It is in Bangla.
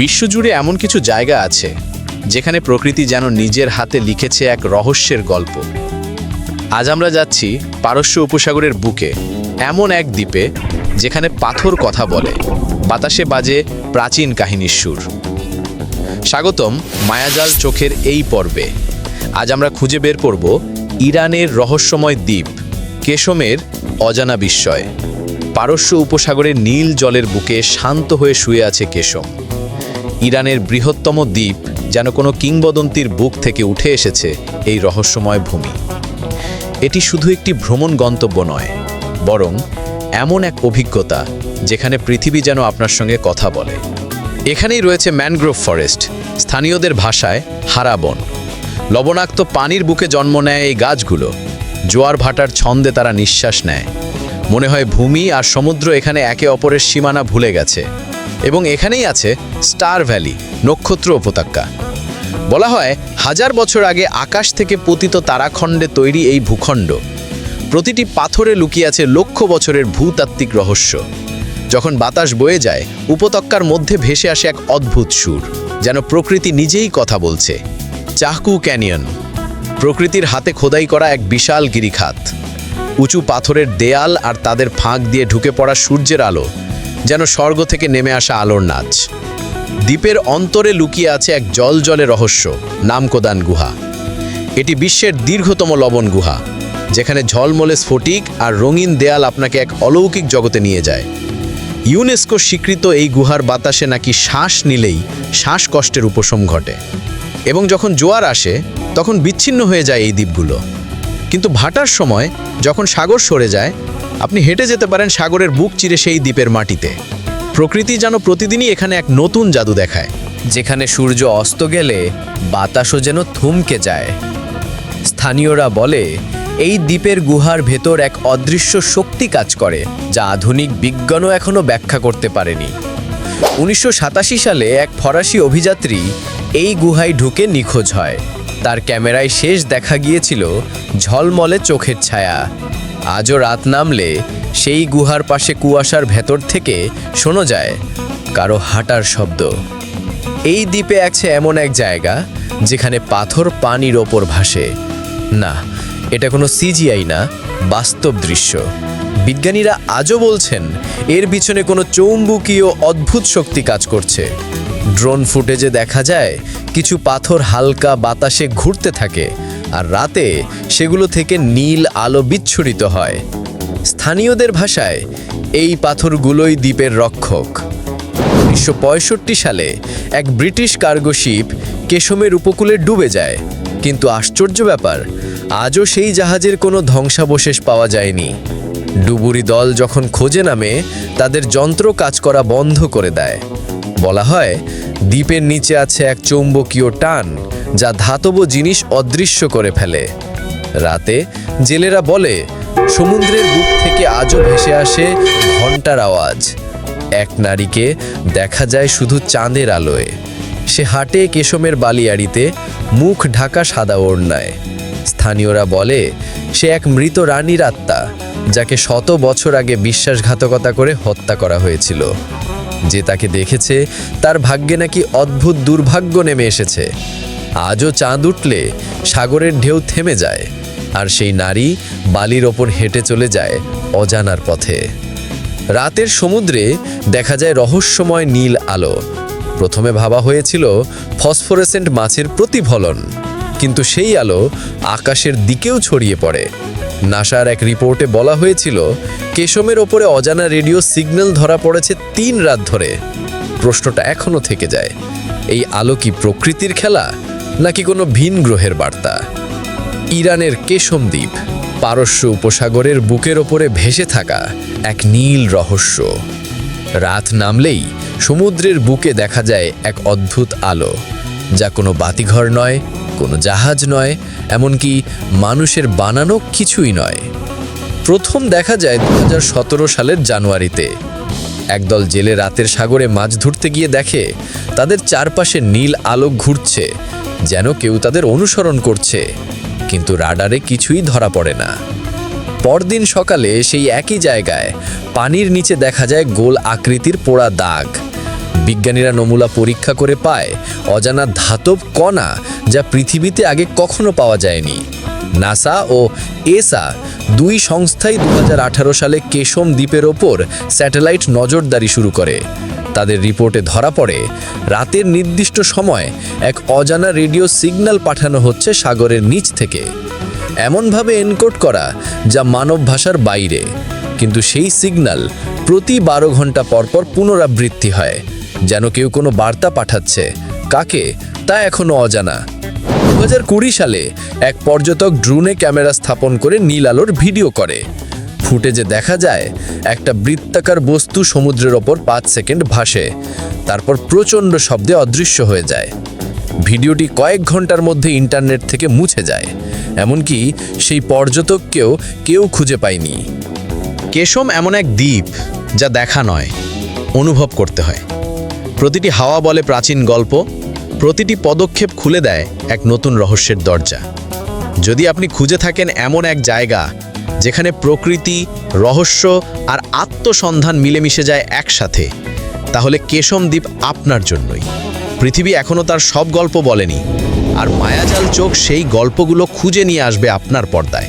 বিশ্বজুড়ে এমন কিছু জায়গা আছে, যেখানে প্রকৃতি যেন নিজের হাতে লিখেছে এক রহস্যের গল্প। আজ আমরা যাচ্ছি পারস্য উপসাগরের বুকে, এমন এক দ্বীপে, যেখানে পাথর কথা বলে, বাতাসে বাজে প্রাচীন কাহিনীর সুর। স্বাগতম মায়াজাল চোখের এই পর্বে। আজ আমরা খুঁজে বের করব ইরানের রহস্যময় দ্বীপ, কেশমের অজানা বিস্ময়। পারস্য উপসাগরের নীল জলের বুকে শান্ত হয়ে শুয়ে আছে কেশম। ইরানের বৃহত্তম দ্বীপ, যেন কোনো কিংবদন্তির বুক থেকে উঠে এসেছে এই রহস্যময় ভূমি। এটি শুধু একটি ভ্রমণ গন্তব্য নয়, বরং এমন এক অভিজ্ঞতা যেখানে পৃথিবী যেন আপনার সঙ্গে কথা বলে। এখানেই রয়েছে ম্যানগ্রোভ ফরেস্ট, স্থানীয়দের ভাষায় হারাবন লবণাক্ত পানির বুকে জন্ম নেয় এই গাছগুলো, জোয়ার ভাটার ছন্দে তারা নিঃশ্বাস নেয়। মনে হয় ভূমি আর সমুদ্র এখানে একে অপরের সীমানা ভুলে গেছে। এবং এখানেই আছে স্টার ভ্যালি, নক্ষত্র উপত্যকা। বলা হয়, হাজার বছর আগে আকাশ থেকে পতিত তারাখণ্ডে তৈরি এই ভূখণ্ড। প্রতিটি পাথরে লুকিয়ে আছে লক্ষ বছরের ভূতাত্ত্বিক রহস্য। যখন বাতাস বয়ে যায়, উপত্যকার মধ্যে ভেসে আসে এক অদ্ভুত সুর, যেন প্রকৃতি নিজেই কথা বলছে। চাহকু ক্যানিয়ন, প্রকৃতির হাতে খোদাই করা এক বিশাল গিরিখাত। উঁচু পাথরের দেয়াল আর তাদের ফাঁক দিয়ে ঢুকে পড়া সূর্যের আলো যেন স্বর্গ থেকে নেমে আসা আলোর নাচ। দ্বীপের অন্তরে লুকিয়ে আছে এক জল জলে রহস্য নামকোদান গুহা। এটি বিশ্বের দীর্ঘতম লবণ গুহা, যেখানে ঝলমলে স্ফটিক আর রঙিন দেয়াল আপনাকে এক অলৌকিক জগতে নিয়ে যায়। ইউনেস্কো স্বীকৃত এই গুহার বাতাসে নাকি শ্বাস নিলেই শ্বাসকষ্টের উপশম ঘটে। এবং যখন জোয়ার আসে, তখন বিচ্ছিন্ন হয়ে যায় এই দ্বীপগুলো। কিন্তু ভাটার সময় যখন সাগর সরে যায়, আপনি হেঁটে যেতে পারেন সাগরের বুক চিরে সেই দ্বীপের মাটিতে। প্রকৃতি যেন প্রতিদিনই এখানে এক নতুন জাদু দেখায়, যেখানে সূর্য অস্ত গেলে বাতাসও যেন থমকে যায়। স্থানীয়রা বলে, এই দ্বীপের গুহার ভেতর এক অদৃশ্য শক্তি কাজ করে, যা আধুনিক বিজ্ঞানও এখনও ব্যাখ্যা করতে পারেনি। উনিশশো সাতাশি সালে এক ফরাসি অভিযাত্রী এই গুহায় ঢুকে নিখোঁজ হয়। তার ক্যামেরায় শেষ দেখা গিয়েছিল ঝলমলে চোখের ছায়া। আজও রাত নামলে সেই গুহার পাশে কুয়াশার ভেতর থেকে শোনা যায় কারও হাঁটার শব্দ। এই দ্বীপে আছে এমন এক জায়গা যেখানে পাথর পানির ওপর ভাসে। না, এটা কোনো সিজিআই না, বাস্তব দৃশ্য। বিজ্ঞানীরা আজও বলছেন, এর পিছনে কোনো চৌম্বকীয় অদ্ভুত শক্তি কাজ করছে। ড্রোন ফুটেজে দেখা যায়, কিছু পাথর হালকা বাতাসে ঘুরতে থাকে আর রাতে সেগুলো থেকে নীল আলো বিচ্ছুরিত হয়। স্থানীয়দের ভাষায়, এই পাথরগুলোই দ্বীপের রক্ষক। উনিশশো পঁয়ষট্টি সালে এক ব্রিটিশ কার্গো শিপ কেশমের উপকূলে ডুবে যায়, কিন্তু আশ্চর্য ব্যাপার, আজও সেই জাহাজের কোনো ধ্বংসাবশেষ পাওয়া যায়নি। ডুবুরি দল যখন খোঁজে নামে, তাদের যন্ত্র কাজ করা বন্ধ করে দেয়। বলা হয়, দ্বীপের নিচে আছে এক চৌম্বকীয় টান, যা ধাতব জিনিস অদৃশ্য করে ফেলে। রাতে, জেলেরা বলে, সমুদ্রের বুক থেকে আজও ভেসে আসে ঘণ্টার আওয়াজ। এক নারীকে দেখা যায় শুধু চাঁদের আলোয়। সে হাটে কেশমের বালিয়াড়িতে, মুখ ঢাকা সাদা ওড়নায়। স্থানীয়রা বলে, সে এক মৃত রানীর আত্মা, যাকে শত বছর আগে বিশ্বাসঘাতকতা করে হত্যা করা হয়েছিল। যে তাকে দেখেছে, তার ভাগ্যে নাকি অদ্ভুত দুর্ভাগ্য নেমে এসেছে। আজও চাঁদ উঠলে সাগরের ঢেউ থেমে যায়, আর সেই নারী বালির ওপর হেঁটে চলে যায় অজানার পথে। রাতের সমুদ্রে দেখা যায় রহস্যময় নীল আলো। প্রথমে ভাবা হয়েছিল ফসফোরেসেন্ট মাছের প্রতিফলন। কিন্তু সেই আলো আকাশের দিকেও ছড়িয়ে পড়ে। নাসার এক রিপোর্টে বলা হয়েছিল, কেশমের ওপরে অজানা রেডিও সিগন্যাল ধরা পড়েছে তিন রাত ধরে। প্রশ্নটা এখনও থেকে যায়, এই আলো কি প্রকৃতির খেলা, নাকি কোনো ভিন গ্রহের বার্তা? ইরানের কেশম দ্বীপ, পারস্য উপসাগরের বুকের ওপরে ভেসে থাকা এক নীল রহস্য। রাত নামলেই সমুদ্রের বুকে দেখা যায় এক অদ্ভুত আলো, যা কোনো বাতিঘর নয় কোনো জাহাজ নয়, এমনকি মানুষের বানানো কিছুই নয়। প্রথম দেখা যায় দুহাজার সতেরো সালের জানুয়ারিতে। একদল জেলে রাতের সাগরে মাছ ধরতে গিয়ে দেখে, তাদের চারপাশে নীল আলোক ঘুরছে, যেন কেউ তাদের অনুসরণ করছে, কিন্তু রাডারে কিছুই ধরা পড়ে না। পরদিন সকালে সেই একই জায়গায় পানির নিচে দেখা যায় গোল আকৃতির পোড়া দাগ। বিজ্ঞানীরা নমুলা পরীক্ষা করে পায়, অজানা ধাতব কণা যা পৃথিবীতে আগে কখনো পাওয়া যায়নি। নাসা ও এসা দুই সংস্থাই দু হাজার আঠারো সালে কেশম দ্বীপের ওপর স্যাটেলাইট নজরদারি শুরু করে। তাদের রিপোর্টে ধরা পড়ে, রাতের নির্দিষ্ট সময় এক অজানা রেডিও সিগন্যাল পাঠানো হচ্ছে সাগরের নিচ থেকে। এমনভাবে এনকোড করা যা মানব ভাষার বাইরে। কিন্তু সেই সিগন্যাল প্রতি বারো ঘণ্টা পরপর পুনরাবৃত্তি হয়, যেন কেউ কোনো বার্তা পাঠাচ্ছে। কাকে? তা এখনও অজানা। দু হাজার কুড়ি সালে এক পর্যটক ড্রোনে ক্যামেরা স্থাপন করে নীল আলোর ভিডিও করে। ফুটেজে দেখা যায়, একটা বৃত্তাকার বস্তু সমুদ্রের ওপর পাঁচ সেকেন্ড ভাসে, তারপর প্রচণ্ড শব্দে অদৃশ্য হয়ে যায়। ভিডিওটি কয়েক ঘণ্টার মধ্যে ইন্টারনেট থেকে মুছে যায়, এমনকি সেই পর্যটককেও কেউ খুঁজে পায়নি। কেশম এমন এক দ্বীপ যা দেখা নয়, অনুভব করতে হয়। প্রতিটি হাওয়া বলে প্রাচীন গল্প প্রতিটি পদক্ষেপ খুলে দেয় এক নতুন রহস্যের দরজা। যদি আপনি খুঁজে থাকেন এমন এক জায়গা, যেখানে প্রকৃতি, রহস্য আর আত্মসন্ধান মিলেমিশে যায় একসাথে, তাহলে কেশম দ্বীপ আপনার জন্যই। পৃথিবী এখনও তার সব গল্প বলেনি, আর মায়াজাল চোখ সেই গল্পগুলো খুঁজে নিয়ে আসবে আপনার পর্দায়।